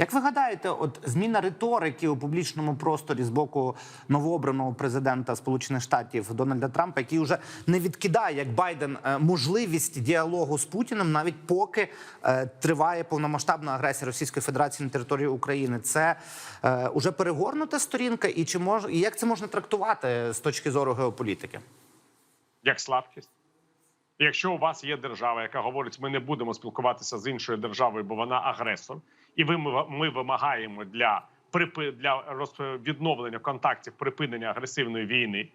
Як ви гадаєте, от зміна риторики у публічному просторі з боку новообраного президента Сполучених Штатів Дональда Трампа, який вже не відкидає як Байден е, можливість діалогу з Путіним, навіть поки е, триває повномасштабна агресія Російської Федерації на території України, це е, уже перегорнута сторінка, і чи мож і як це можна трактувати з точки зору геополітики? як слабкість. Якщо у вас є держава, яка говорить, ми не будемо спілкуватися з іншою державою, бо вона агресор, і ви ми, вимагаємо для для відновлення контактів припинення агресивної війни.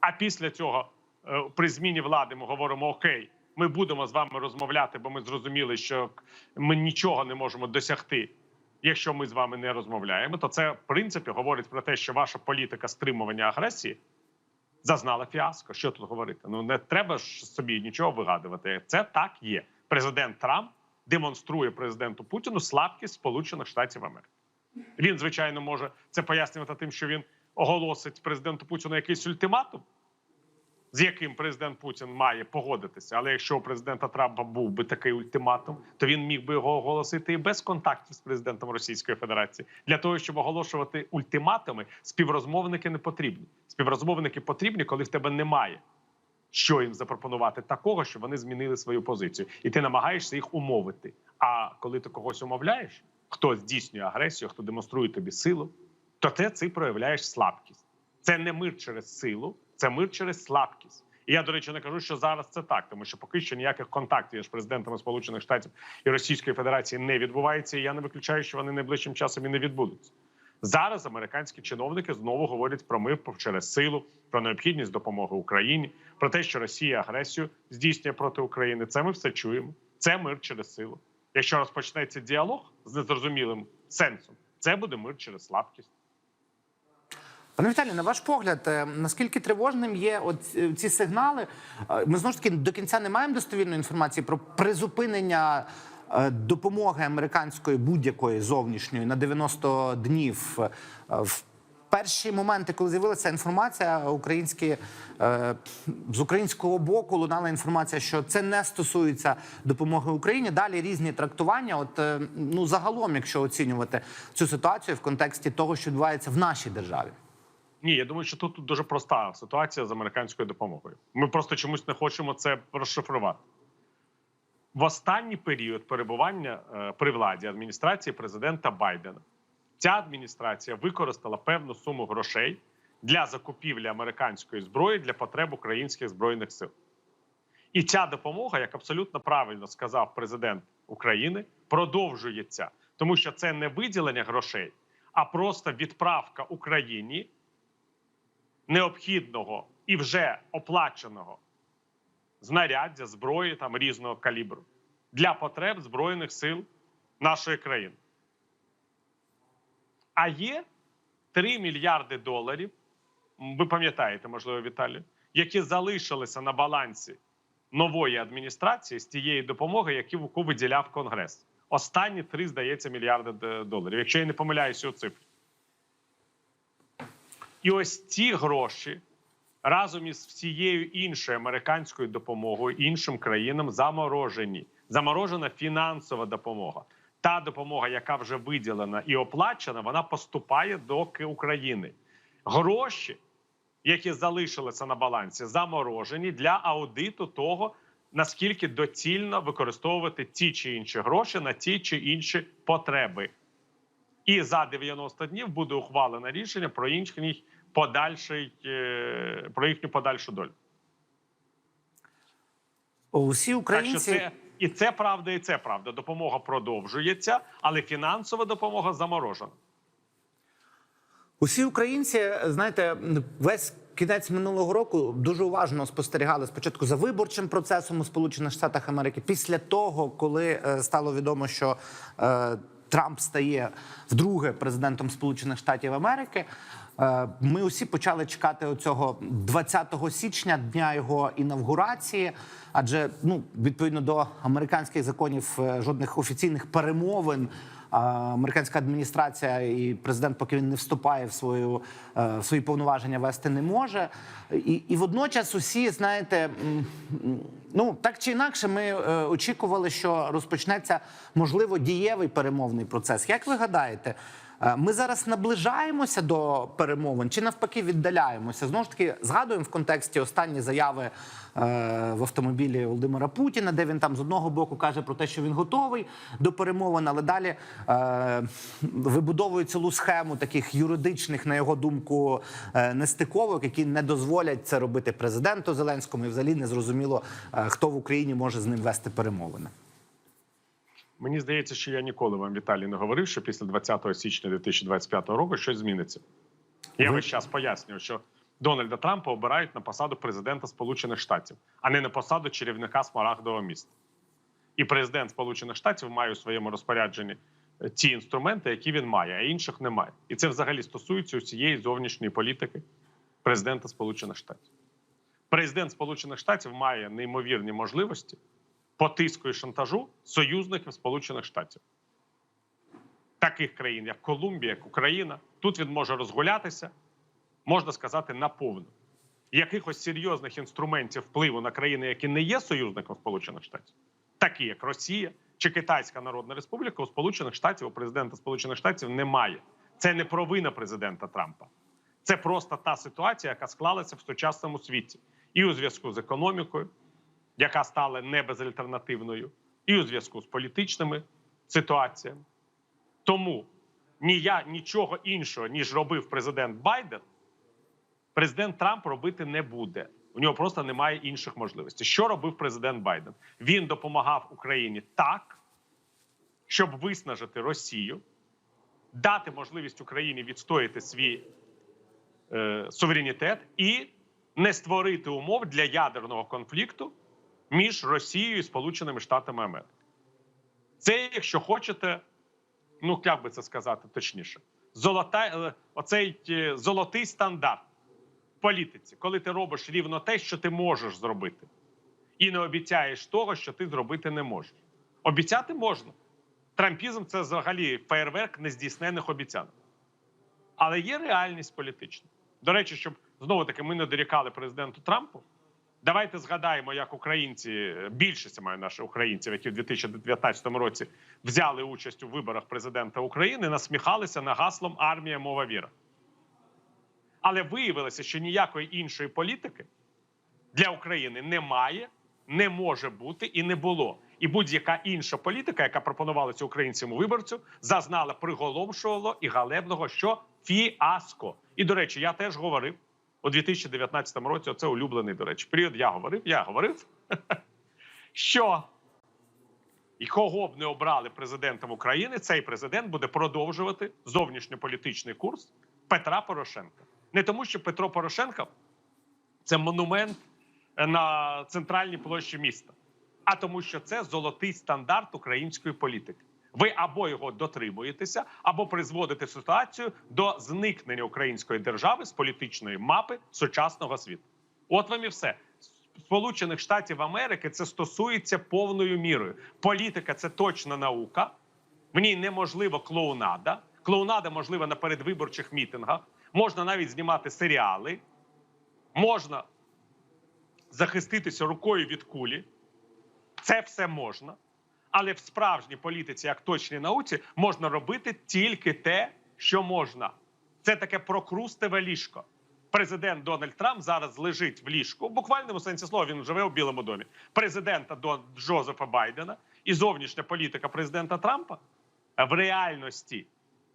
А після цього е, при зміні влади ми говоримо: Окей, ми будемо з вами розмовляти, бо ми зрозуміли, що ми нічого не можемо досягти. Якщо ми з вами не розмовляємо, то це в принципі говорить про те, що ваша політика стримування агресії зазнала фіаско. Що тут говорити? Ну не треба ж собі нічого вигадувати. Це так є. Президент Трамп демонструє президенту Путіну слабкість Сполучених Штатів Америки. Він, звичайно, може це пояснювати тим, що він оголосить президенту Путіну якийсь ультиматум, з яким президент Путін має погодитися. Але якщо у президента Трампа був би такий ультиматум, то він міг би його оголосити і без контактів з президентом Російської Федерації. Для того щоб оголошувати ультиматуми, співрозмовники не потрібні. Співрозмовники потрібні, коли в тебе немає. Що їм запропонувати такого, щоб вони змінили свою позицію, і ти намагаєшся їх умовити. А коли ти когось умовляєш, хто здійснює агресію, хто демонструє тобі силу, то ти цей проявляєш слабкість. Це не мир через силу, це мир через слабкість. І я, до речі, не кажу, що зараз це так, тому що поки що ніяких контактів між президентами Сполучених Штатів і Російської Федерації не відбувається. І я не виключаю, що вони найближчим часом і не відбудуться. Зараз американські чиновники знову говорять про мир через силу, про необхідність допомоги Україні, про те, що Росія агресію здійснює проти України. Це ми все чуємо. Це мир через силу. Якщо розпочнеться діалог з незрозумілим сенсом, це буде мир через слабкість. Пане Віталію, на ваш погляд, е, наскільки тривожним є е, ці сигнали? Е, Ми знову ж таки до кінця не маємо достовірної інформації про призупинення допомоги американської будь-якої зовнішньої на 90 днів. Е, В перші моменти, коли з'явилася інформація, українські е, з українського боку лунала інформація, що це не стосується допомоги Україні. Далі різні трактування. От е, ну загалом, якщо оцінювати цю ситуацію в контексті того, що відбувається в нашій державі. Ні, я думаю, що тут дуже проста ситуація з американською допомогою. Ми просто чомусь не хочемо це розшифрувати. В останній період перебування е, при владі адміністрації президента Байдена ця адміністрація використала певну суму грошей для закупівлі американської зброї для потреб українських збройних сил. І ця допомога, як абсолютно правильно сказав президент України, продовжується, тому що це не виділення грошей, а просто відправка Україні необхідного і вже оплаченого знаряддя, зброї там різного калібру для потреб Збройних сил нашої країни. А є 3 мільярди доларів, ви пам'ятаєте, можливо, Віталій, які залишилися на балансі нової адміністрації з тієї допомоги, яку виділяв Конгрес. Останні три, здається, мільярди доларів, якщо я не помиляюся у цифрі. І ось ці гроші разом із всією іншою американською допомогою іншим країнам заморожені. Заморожена фінансова допомога. Та допомога, яка вже виділена і оплачена, вона поступає до України. Гроші, які залишилися на балансі, заморожені для аудиту того, наскільки доцільно використовувати ті чи інші гроші на ті чи інші потреби. І за 90 днів буде ухвалено рішення про їхній подальший е, про їхню подальшу долю. Усі Так що українці це і це правда, і це правда. Допомога продовжується, але фінансова допомога заморожена. Усі українці, знаєте, весь кінець минулого року дуже уважно спостерігали спочатку за виборчим процесом у Сполучених Штатах Америки. Після того, коли е, стало відомо, що е, Трамп стає вдруге президентом Сполучених Штатів Америки. Е, Ми усі почали чекати оцього 20 січня, дня його інавгурації. Адже ну відповідно до американських законів е, жодних офіційних перемовин американська адміністрація і президент, поки він не вступає в свою е, в свої повноваження, вести не може. І, і водночас усі знаєте, ну так чи інакше, ми е, очікували, що розпочнеться можливо дієвий перемовний процес. Як ви гадаєте? Е, Ми зараз наближаємося до перемовин чи навпаки віддаляємося? Знову ж таки, згадуємо в контексті останні заяви е, в автомобілі Володимира Путіна, де він там з одного боку каже про те, що він готовий до перемовин, але далі е, вибудовує цілу схему таких юридичних, на його думку, нестиковок, які не дозволять це робити президенту Зеленському, і взагалі не зрозуміло, хто в Україні може з ним вести перемовини. Мені здається, що я ніколи вам Віталій не говорив, що після 20 січня 2025 року щось зміниться. Я весь час пояснюю, що Дональда Трампа обирають на посаду президента Сполучених Штатів, а не на посаду чарівника Смарагдового міста. І президент Сполучених Штатів має у своєму розпорядженні е, ті інструменти, які він має, а інших немає. І це взагалі стосується усієї зовнішньої політики президента Сполучених Штатів. Президент Сполучених Штатів має неймовірні можливості по тиску і шантажу союзників Сполучених Штатів. Таких країн, як Колумбія, як Україна, тут він може розгулятися, можна сказати, наповну. Якихось серйозних інструментів впливу на країни, які не є союзником Сполучених Штатів, такі як Росія чи Китайська Народна Республіка, у Сполучених Штатів, у президента Сполучених Штатів немає. Це не провина президента Трампа. Це просто та ситуація, яка склалася в сучасному світі, і у зв'язку з економікою, яка стала не безальтернативною, і у зв'язку з політичними ситуаціями. Тому ні я нічого іншого, ніж робив президент Байден, президент Трамп робити не буде. У нього просто немає інших можливостей. Що робив президент Байден? Він допомагав Україні так, щоб виснажити Росію, дати можливість Україні відстояти свій е, суверенітет і не створити умов для ядерного конфлікту між Росією і Сполученими Штатами Америки. Це, якщо хочете, ну як би це сказати точніше, золота, е, оцей е, золотий стандарт в політиці, коли ти робиш рівно те, що ти можеш зробити, і не обіцяєш того, що ти зробити не можеш. Обіцяти можна. Трампізм це взагалі фейерверк нездійснених обіцянок. Але є реальність політична. До речі, щоб знову таки ми не дорікали президенту Трампу. Давайте згадаємо, як українці, більшість маю наших українців, які в 2019 році взяли участь у виборах президента України, насміхалися на гаслом армія мова віра. Але виявилося, що ніякої іншої політики для України немає, не може бути і не було. І будь-яка інша політика, яка пропонувалася українському виборцю, зазнала приголомшувало і галебного що фіаско. І до речі, я теж говорив у 2019 році. Оце улюблений, до речі, період. Я говорив, я говорив, що і кого б не обрали президентом України, цей президент буде продовжувати зовнішньополітичний курс Петра Порошенка. Не тому, що Петро Порошенко це монумент на центральній площі міста, а тому, що це золотий стандарт української політики. Ви або його дотримуєтеся, або призводите ситуацію до зникнення української держави з політичної мапи сучасного світу. От вам і все. Сполучених Штатів Америки це стосується повною мірою. Політика це точна наука. В ній неможливо клоунада. Клоунада можлива на передвиборчих мітингах. Можна навіть знімати серіали, можна захиститися рукою від кулі. Це все можна. Але в справжній політиці, як точній науці, можна робити тільки те, що можна. Це таке прокрустеве ліжко. Президент Дональд Трамп зараз лежить в ліжку. В буквальному сенсі слова він живе у Білому домі. Президента Дон Джозефа Байдена і зовнішня політика президента Трампа в реальності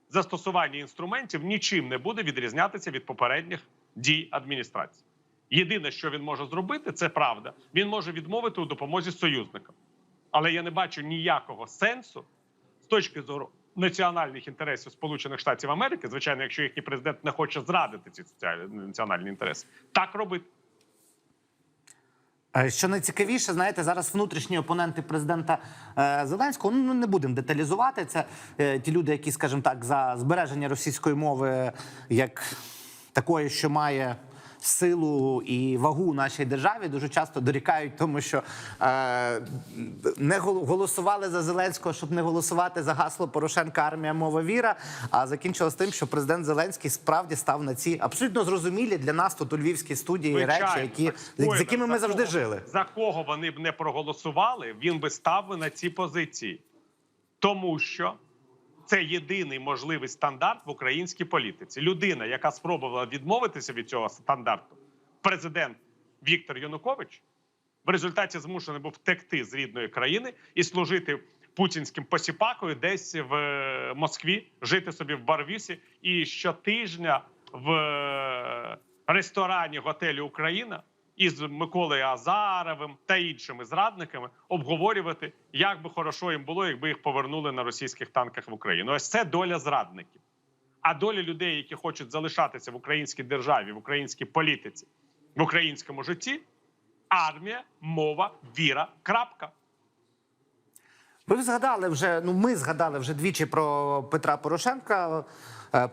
застосування інструментів нічим не буде відрізнятися від попередніх дій адміністрації. Єдине, що він може зробити, це правда. Він може відмовити у допомозі союзникам. Але я не бачу ніякого сенсу з точки зору національних інтересів Сполучених Штатів Америки, звичайно, якщо їхній президент не хоче зрадити ці національні інтереси, так робити. Е, Що найцікавіше, знаєте, зараз внутрішні опоненти президента е, Зеленського ну не будемо деталізувати. Це е, ті люди, які, скажімо так, за збереження російської мови як такої, що має силу і вагу нашій державі, дуже часто дорікають, тому що е, не гол- голосували за Зеленського, щоб не голосувати за гасло Порошенка армія мова віра. А закінчилось тим, що президент Зеленський справді став на ці абсолютно зрозумілі для нас тут у львівській студії Звичайно, речі, які так з якими ми завжди кого- жили. За кого вони б не проголосували, він би став на ці позиції, тому що це єдиний можливий стандарт в українській політиці. Людина, яка спробувала відмовитися від цього стандарту, президент Віктор Янукович, в результаті змушений був втекти з рідної країни і служити путінським посіпакою десь в е, Москві, жити собі в Барвісі і щотижня в е, ресторані готелі Україна із Миколою Азаровим та іншими зрадниками обговорювати, як би хорошо їм було, якби їх повернули на російських танках в Україну. Ось це доля зрадників. А доля людей, які хочуть залишатися в українській державі, в українській політиці, в українському житті армія, мова, віра. Крапка. Ви згадали вже. Ну, ми згадали вже двічі про Петра Порошенка,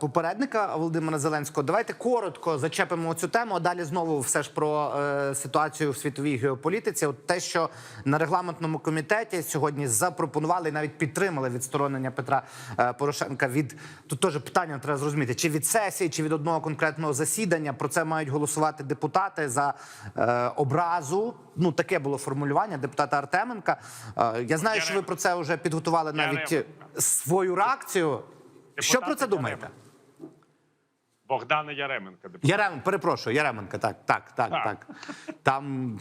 попередника Володимира Зеленського. Давайте коротко зачепимо цю тему. А далі знову все ж про е, ситуацію в світовій геополітиці. От те, що на регламентному комітеті сьогодні запропонували і навіть підтримали відсторонення Петра е, Порошенка від тут теж питання треба зрозуміти, чи від сесії, чи від одного конкретного засідання. Про це мають голосувати депутати за е, образу. Ну таке було формулювання депутата Артеменка. Е, я знаю, що ви про це вже підготували навіть свою реакцію. Що про це думаєте? Богдана Яременка. депутат. Ярем, перепрошую, Яременка, так, так, так, Так. так. Там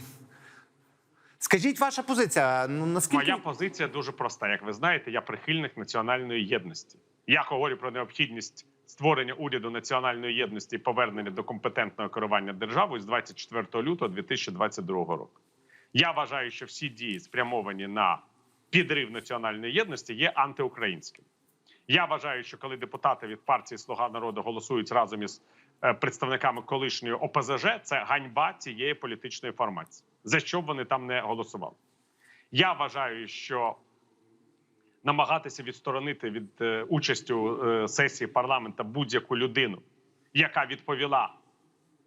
скажіть ваша позиція. Ну наскільки Моя позиція дуже проста. Як ви знаєте, я прихильник національної єдності. Я говорю про необхідність створення уряду національної єдності і повернення до компетентного керування державою з 24 лютого 2022 року. Я вважаю, що всі дії спрямовані на підрив національної єдності є антиукраїнськими. Я вважаю, що коли депутати від партії Слуга народу голосують разом із е, представниками колишньої ОПЗЖ, це ганьба цієї політичної формації. За що б вони там не голосували? Я вважаю, що намагатися відсторонити від е, участі е, сесії парламента будь-яку людину, яка відповіла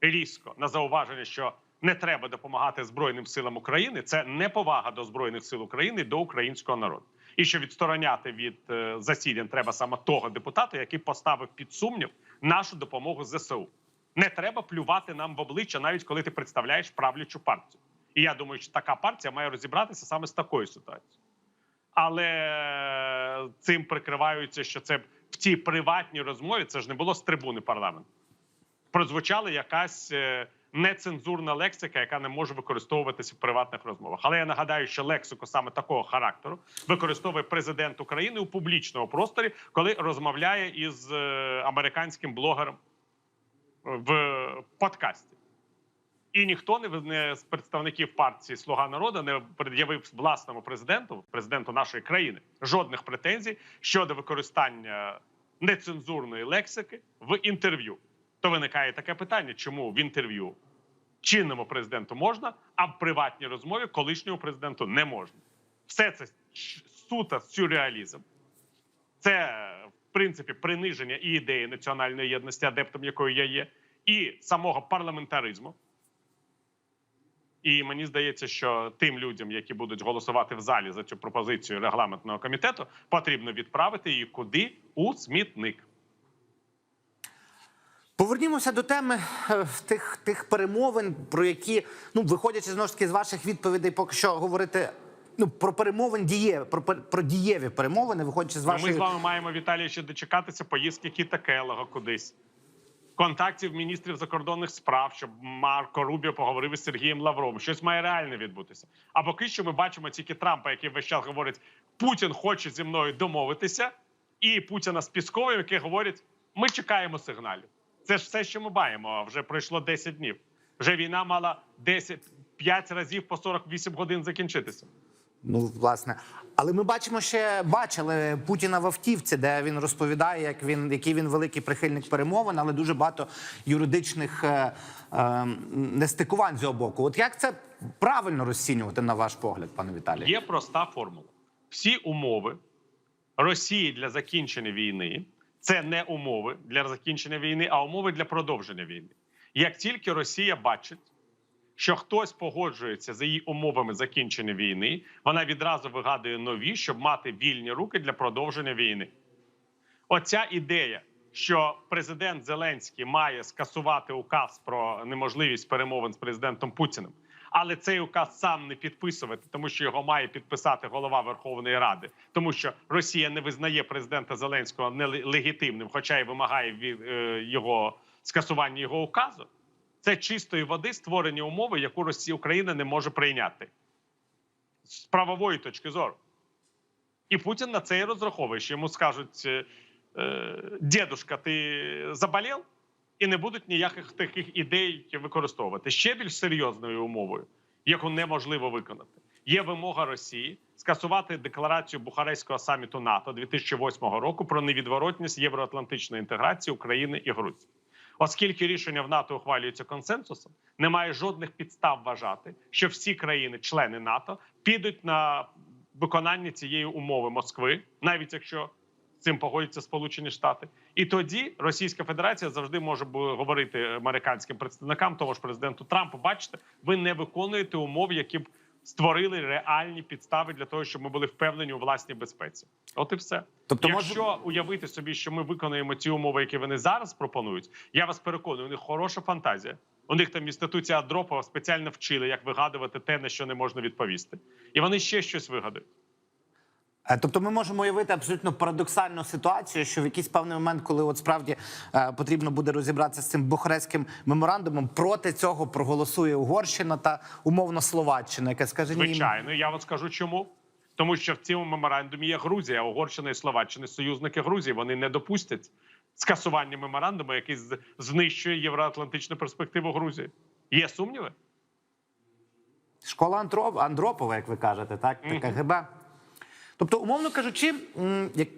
різко на зауваження, що не треба допомагати Збройним силам України, це неповага до Збройних сил України до українського народу. І що відстороняти від е, засідань треба саме того депутата, який поставив під сумнів нашу допомогу ЗСУ. Не треба плювати нам в обличчя, навіть коли ти представляєш правлячу партію. І я думаю, що така партія має розібратися саме з такою ситуацією. Але цим прикриваються, що це в тій приватній розмові це ж не було з трибуни парламенту. Прозвучала якась е, нецензурна лексика, яка не може використовуватися в приватних розмовах. Але я нагадаю, що лексику саме такого характеру використовує президент України у публічному просторі, коли розмовляє із е, американським блогером в подкасті. І ніхто не, не з представників партії Слуга народу не пред'явив власному президенту, президенту нашої країни, жодних претензій щодо використання нецензурної лексики в інтерв'ю. То виникає таке питання, чому в інтерв'ю чинному президенту можна, а в приватній розмові колишньому президенту не можна. Все це суто сюрреалізм. Це в принципі приниження і ідеї національної єдності, адептом якої я є, і самого парламентаризму. І мені здається, що тим людям, які будуть голосувати в залі за цю пропозицію регламентного комітету, потрібно відправити її куди у смітник. Повернімося до теми е, тих, тих перемовин, про які ну виходячи знову ж таки з ваших відповідей, поки що говорити. Ну про перемовин діє про, про дієві перемовини, виходячи з Ну, вашої Ми з вами маємо Віталій ще дочекатися поїздки Кіта Келлога кудись. Контактів міністрів закордонних справ, щоб Марко Рубіо поговорив із Сергієм Лавровим. Щось має реально відбутися. А поки що ми бачимо тільки Трампа, який весь час говорить: Путін хоче зі мною домовитися, і Путіна з Пісковим, який говорить: ми чекаємо сигналів. Це ж все, що ми маємо. Вже пройшло 10 днів. Вже війна мала 10, 5 разів по 48 годин закінчитися. Ну, власне, але ми бачимо ще бачили Путіна в автівці, де він розповідає, як він який він великий прихильник перемовин, але дуже багато юридичних е, е, нестикувань з його боку. От як це правильно розцінювати на ваш погляд, пане Віталій? Є проста формула: всі умови Росії для закінчення війни це не умови для закінчення війни, а умови для продовження війни. Як тільки Росія бачить, що хтось погоджується за її умовами закінчення війни, вона відразу вигадує нові, щоб мати вільні руки для продовження війни. Оця ідея, що президент Зеленський має скасувати указ про неможливість перемовин з президентом Путіним, але цей указ сам не підписувати, тому що його має підписати голова Верховної Ради, тому що Росія не визнає президента Зеленського нелегітимним, хоча й вимагає від е, його скасування його указу. Це чистої води створені умови, яку Росія Україна не може прийняти з правової точки зору. І Путін на це і розраховує, що йому скажуть: е, е, ти заболів? І не будуть ніяких таких ідей використовувати. Ще більш серйозною умовою, яку неможливо виконати, є вимога Росії скасувати декларацію Бухарестського саміту НАТО 2008 року про невідворотність євроатлантичної інтеграції України і Грузії. Оскільки рішення в НАТО ухвалюється консенсусом, немає жодних підстав вважати, що всі країни-члени НАТО підуть на виконання цієї умови Москви, навіть якщо цим погодяться Сполучені Штати, і тоді Російська Федерація завжди може говорити американським представникам, того ж президенту Трампу, бачите, ви не виконуєте умов, які б створили реальні підстави для того, щоб ми були впевнені у власній безпеці. От і все. Тобто, може- Якщо уявити собі, що ми виконуємо ці умови, які вони зараз пропонують, я вас переконую, у них хороша фантазія. У них там в інституції Адропова спеціально вчили, як вигадувати те, на що не можна відповісти, і вони ще щось вигадають. Е, Тобто ми можемо уявити абсолютно парадоксальну ситуацію, що в якийсь певний момент, коли от справді е, потрібно буде розібратися з цим бухарестським меморандумом, проти цього проголосує Угорщина та умовно Словаччина, яка скаже ні. Звичайно, я вам скажу чому. Тому що в цьому меморандумі є Грузія, Угорщина і Словаччина, союзники Грузії. Вони не допустять скасування меморандуму, який знищує євроатлантичну перспективу Грузії. Є сумніви? Школа Андроп, Андропова, як ви кажете, так? Та КГБ. Тобто, умовно кажучи,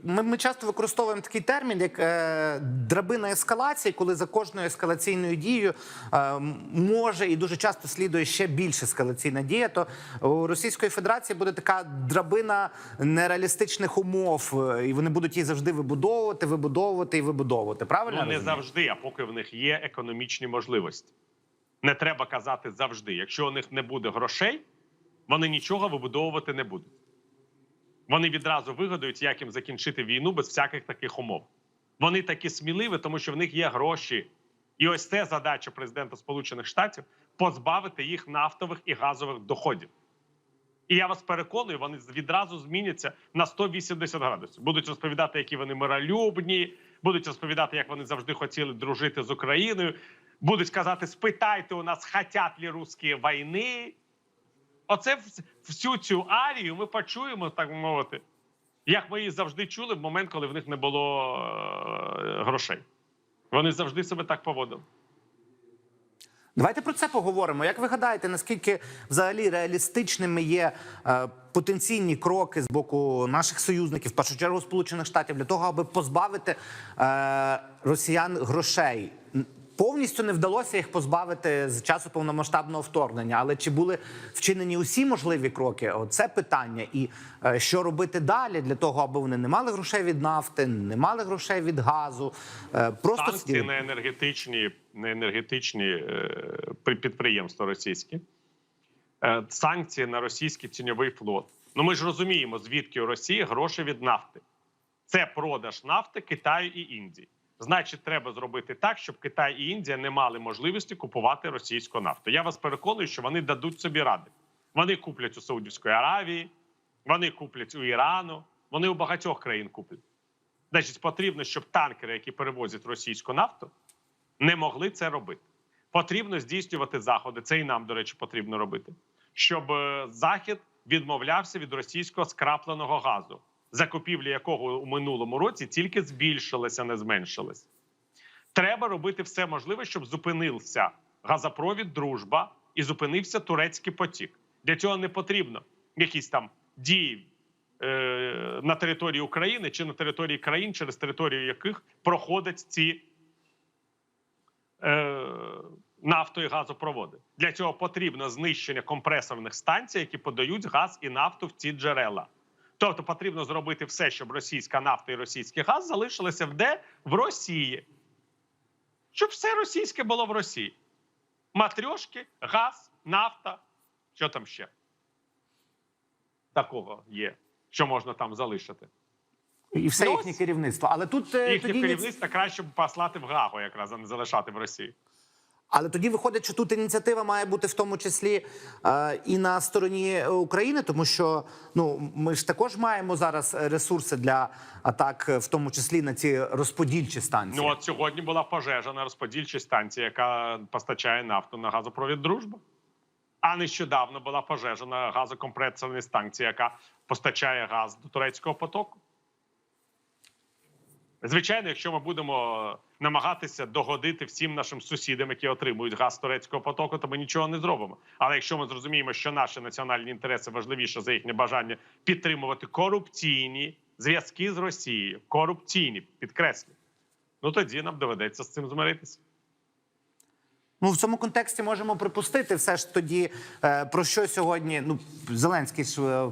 ми, часто використовуємо такий термін, як е, драбина ескалації, коли за кожною ескалаційною дією е, може і дуже часто слідує ще більше ескалаційна дія. То у Російської Федерації буде така драбина нереалістичних умов, е, і вони будуть її завжди вибудовувати, вибудовувати і вибудовувати. Правильно? Ну не завжди, а поки в них є економічні можливості. Не треба казати завжди. Якщо у них не буде грошей, вони нічого вибудовувати не будуть. Вони відразу вигадають, як їм закінчити війну без всяких таких умов. Вони такі сміливі, тому що в них є гроші. І ось це задача президента Сполучених Штатів позбавити їх нафтових і газових доходів. І я вас переконую, вони відразу зміняться на 180 градусів. Будуть розповідати, які вони миролюбні, будуть розповідати, як вони завжди хотіли дружити з Україною. Будуть казати: спитайте у нас, хотять ли русські війни. Оце всю цю арію ми почуємо, так мовити, як ми її завжди чули в момент, коли в них не було е, грошей. Вони завжди себе так поводили. Давайте про це поговоримо. Як ви гадаєте, наскільки взагалі реалістичними є е, потенційні кроки з боку наших союзників, в першу чергу Сполучених Штатів, для того, аби позбавити е, росіян грошей? Повністю не вдалося їх позбавити з часу повномасштабного вторгнення, але чи були вчинені усі можливі кроки? Оце питання. І е, що робити далі для того, аби вони не мали грошей від нафти, не мали грошей від газу, е, просто санкції на енергетичні, на енергетичні е, підприємства російські, санкції на російський тіньовий флот. Ну ми ж розуміємо, звідки у Росії гроші від нафти. Це продаж нафти Китаю і Індії. Значить, треба зробити так, щоб Китай і Індія не мали можливості купувати російську нафту. Я вас переконую, що вони дадуть собі ради. Вони куплять у Саудівської Аравії, вони куплять у Ірану, вони у багатьох країн куплять. Значить, потрібно, щоб танкери, які перевозять російську нафту, не могли це робити. Потрібно здійснювати заходи. Це і нам, до речі, потрібно робити, щоб е, захід відмовлявся від російського скрапленого газу, закупівля якого у минулому році тільки збільшилася, не зменшилась. Треба робити все можливе, щоб зупинився газопровід Дружба і зупинився турецький потік. Для цього не потрібно якісь там дії е, на території України чи на території країн, через територію яких проходять ці е, нафто і газопроводи. Для цього потрібно знищення компресорних станцій, які подають газ і нафту в ці джерела. Тобто потрібно зробити все, щоб російська нафта і російський газ залишилися в де? В Росії. Щоб все російське було в Росії. Матрьошки, газ, нафта. Що там ще? Такого є, що можна там залишити. І все Ну, їхнє керівництво. Але тут е, Їхнє тоді керівництво краще б послати в Гагу, якраз а не залишати в Росії. Але тоді виходить, що тут ініціатива має бути в тому числі е, і на стороні України, тому що ну ми ж також маємо зараз ресурси для атак, е, в тому числі на ці розподільчі станції. Ну от сьогодні була пожежа на розподільчій станції, яка постачає нафту на газопровід Дружба. А нещодавно була пожежа на газокомпресорній станції, яка постачає газ до турецького потоку. Звичайно, якщо ми будемо намагатися догодити всім нашим сусідам, які отримують газ турецького потоку, то ми нічого не зробимо. Але якщо ми зрозуміємо, що наші національні інтереси важливіше за їхнє бажання підтримувати корупційні зв'язки з Росією, корупційні, підкреслю, ну тоді нам доведеться з цим змиритися. Ну в цьому контексті можемо припустити все ж тоді е, про що сьогодні. Ну Зеленський ж е,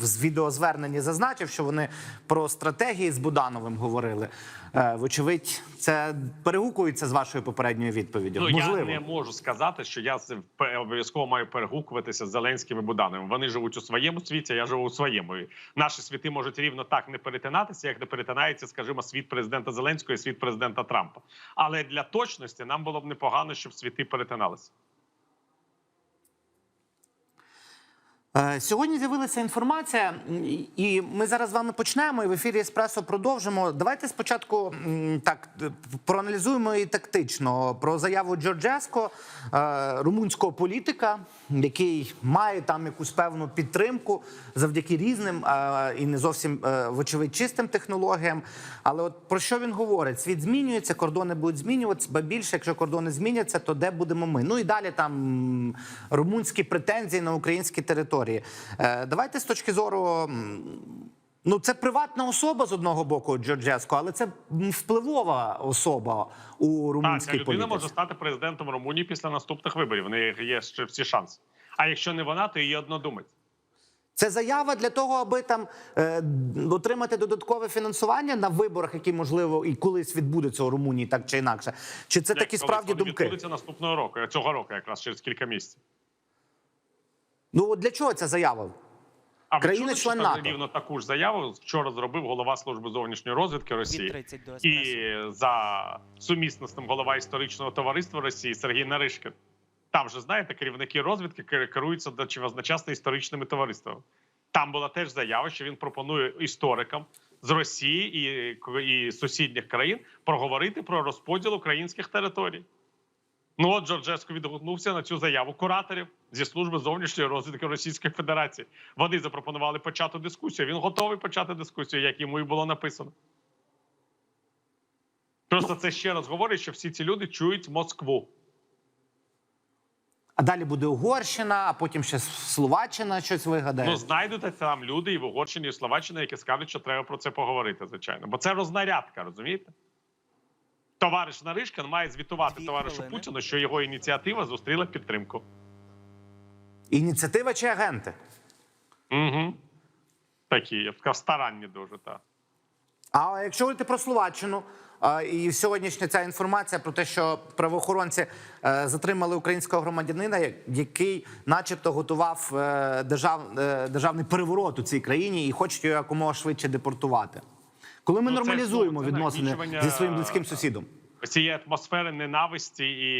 в з відеозверненні зазначив, що вони про стратегії з Будановим говорили. Е, вочевидь, це перегукується з вашою попередньою відповіддю. Ну Можливо. я не можу сказати, що я обов'язково маю перегукуватися з Зеленським і Будановим. Вони живуть у своєму світі, я живу у своєму. І наші світи можуть рівно так не перетинатися, як не перетинається, скажімо, світ президента Зеленського і світ президента Трампа. Але для точності нам було б непогано, щоб світи перетиналися. Сьогодні з'явилася інформація, і- ми зараз з вами почнемо і в ефірі Еспресо продовжимо. Давайте спочатку так проаналізуємо і тактично про заяву Джорджеско, е, румунського політика, який має там якусь певну підтримку завдяки різним е, і не зовсім е, вочевидь чистим технологіям. Але от про що він говорить? Світ змінюється, кордони будуть змінюватися, ба більше, якщо кордони зміняться, то де будемо ми? Ну і далі там румунські претензії на українські території. Е, Давайте з точки зору. Ну, це приватна особа з одного боку Джорджеско, але це впливова особа у Так, ця румунській людина може стати президентом Румунії після наступних виборів. В неї є ще всі шанси. А якщо не вона, то її однодумець. Це заява для того, аби там е, отримати додаткове фінансування на виборах, які можливо і колись відбудуться у Румунії, так чи інакше. Чи це Як такі справді думки? відбудуться наступного року, цього року, якраз через кілька місяців. Ну от для чого ця заява? А ви Країни чули, що член НАТО. рівно таку ж заяву вчора зробив голова служби зовнішньої розвідки Росії і за сумісництвом голова історичного товариства Росії Сергій Наришкін. Там же знаєте, керівники розвідки керуються до чи одночасно історичними товариствами. Там була теж заява, що він пропонує історикам з Росії і, і сусідніх країн проговорити про розподіл українських територій. Ну от Джорджеско відгукнувся на цю заяву кураторів зі служби зовнішньої розвідки Російської Федерації. Вони запропонували почати дискусію. Він готовий почати дискусію, як йому і було написано. Просто це ще раз говорить, що всі ці люди чують Москву. А далі буде Угорщина, а потім ще Словаччина щось вигадає. Ну знайдуться там люди і в Угорщині, і в Словаччині, які скажуть, що треба про це поговорити, звичайно. Бо це рознарядка, розумієте? Товариш Наришкин має звітувати Дві товаришу хвилини. Путіну, що його ініціатива зустріла підтримку. Ініціатива чи агенти? Угу. Такі, я б сказав, старанні дуже, так. А якщо говорити про Словаччину, і сьогоднішня ця інформація про те, що правоохоронці е, затримали українського громадянина, який, начебто, готував е, держав, е, державний переворот у цій країні і хочуть його якомога швидше депортувати. Коли ми Ну, нормалізуємо це відносини нагнічування, зі своїм близьким сусідом. цієї атмосфери ненависті і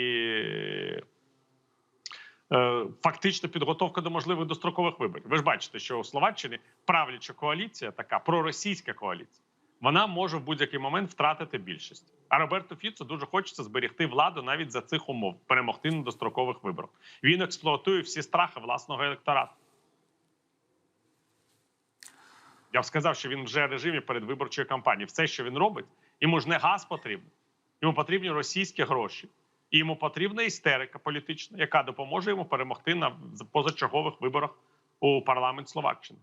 е, фактично підготовка до можливих дострокових виборів. Ви ж бачите, що у Словаччині правляча коаліція, така проросійська коаліція, вона може в будь-який момент втратити більшість. А Роберто Фіцо дуже хочеться зберегти владу навіть за цих умов, перемогти на дострокових виборах. Він експлуатує всі страхи власного електорату. Я б сказав, що він вже в режимі передвиборчої кампанії. Все, що він робить, йому ж не газ потрібен, йому потрібні російські гроші, і йому потрібна істерика політична, яка допоможе йому перемогти на позачергових виборах у парламент Словаччини.